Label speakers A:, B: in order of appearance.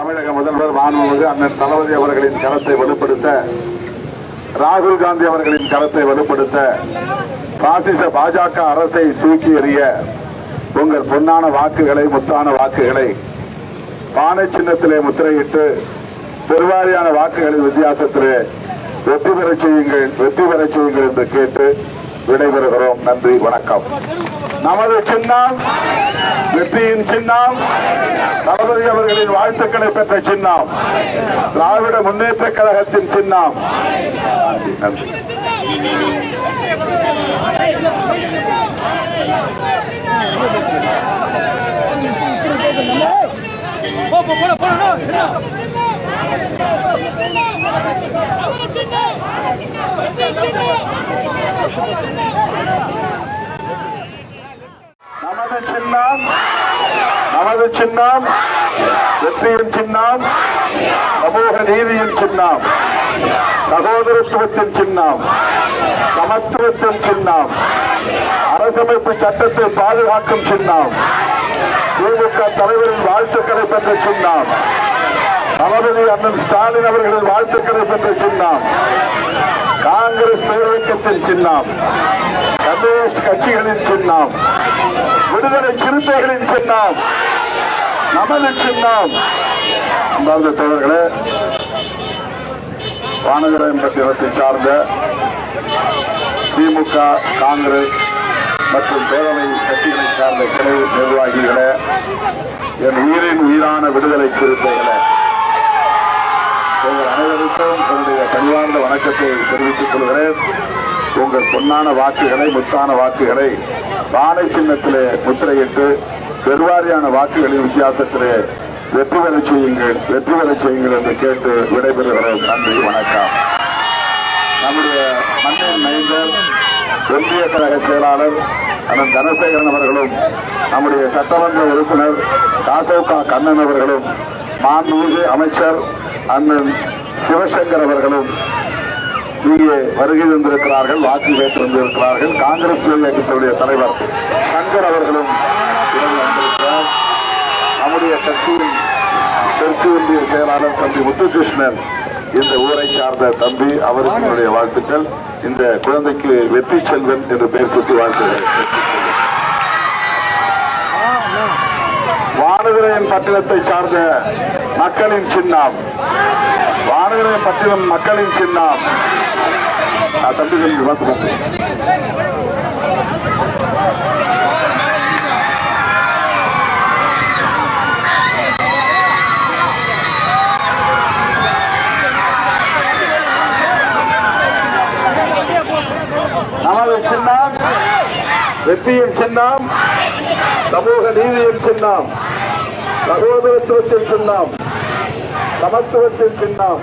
A: தமிழக முதல்வர் மாண்புமிகு அண்ணன் தளபதி அவர்களின் கரத்தை வலுப்படுத்த ராகுல் காந்தி அவர்களின் கரத்தை வலுப்படுத்த பாசிச பாஜக அரசை தூக்கி எறிய உங்கள் பொன்னான வாக்குகளை முத்தான வாக்குகளை பானை சின்னத்திலே முத்திரையிட்டு பெருவாரியான வாக்குகளின் வித்தியாசத்திலே வெற்றி பெறச் செய்யுங்கள் வெற்றி பெறச் செய்யுங்கள் என்று கேட்டு விடைபெறுகிறோம். நன்றி வணக்கம். நமது சின்னம் வெற்றியின் சின்னம் தளபதி அவர்களின் வாழ்த்துக்களை பெற்ற சின்னம் திராவிட முன்னேற்ற கழகத்தின் சின்னம். நன்றி நமது சின்னம் நமது சின்னம் வெற்றியின் சின்னம் சமூக நீதியின் சின்னம் சகோதரத்துவத்தின் சின்னம் சமத்துவத்தின் சின்னம் அரசமைப்பு சட்டத்தை பாதுகாக்கும் சின்னம் திமுக தலைவரின் வாழ்த்துக்களை பெற்ற சின்னம். நமது அண்ணன் ஸ்டாலின் அவர்களின் வாழ்த்துக்களை பெற்ற சின்னம் காங்கிரஸ் பேரவைக்கத்தின் சின்னம் கம்யூனிஸ்ட் கட்சிகளின் சின்னம் விடுதலை சிறுத்தைகளின் சின்னம் நமது சின்னம் அன்பார்ந்த தோழர்களே வானகரம் பத்திரத்தை சார்ந்த திமுக காங்கிரஸ் மற்றும் பேரவை கட்சிகளை சார்ந்த கிளை நிர்வாகிகளே என் உயிரின் உயிரான விடுதலை சிறுத்தைகளை உங்கள் அனைவருக்கும் என்னுடைய பணிவார்ந்த வணக்கத்தை தெரிவித்துக் கொள்கிறேன். உங்கள் பொன்னான வாக்குகளை முத்தான வாக்குகளை பானை சின்னத்திலே முத்திரையிட்டு பெருவாரியான வாக்குகளின் வித்தியாசத்திலே வெற்றி பெறச் செய்யுங்கள் வெற்றி பெறச் செய்யுங்கள் என்று கேட்டு விடைபெறுகிறோம் நன்றி வணக்கம். நம்முடைய மண்ணின் மைந்தர் ஒன்றிய கழக செயலாளர் அண்ணன் தனசேகரன் அவர்களும் நம்முடைய சட்டமன்ற உறுப்பினர் காசோகா கண்ணன் அவர்களும் மாண்புமிகு அமைச்சர் அண்ணன் சிவசங்கர் அவர்களும் இங்கே வருகை தந்திருக்கிறார்கள் வாக்கு கேட்டு வந்திருக்கிறார்கள் காங்கிரஸ் இயக்கத்தினுடைய தலைவர் சங்கர் அவர்களும் நம்முடைய கட்சியின் தெற்கு இந்திய செயலாளர் தம்பி முத்துகிருஷ்ணன் இந்த ஊரை சார்ந்த தம்பி அவருக்கு என்னுடைய வாழ்த்துக்கள். இந்த குழந்தைக்கு வெற்றி செல்வன் என்று பெயர் சுட்டி வாழ்த்துகிறேன் வானதிரையன் பட்டினத்தை சார்ந்த மக்களின் சின்னம். வானதிரையன் பட்டினம் மக்களின் சின்னம். தம்பிகள் நமது சின்னம் வெற்றியின் சின்னம் சமூக நீதியின் சின்னம். சகோதரத்துவத்தின் சின்னம் சமத்துவத்தின் சின்னம்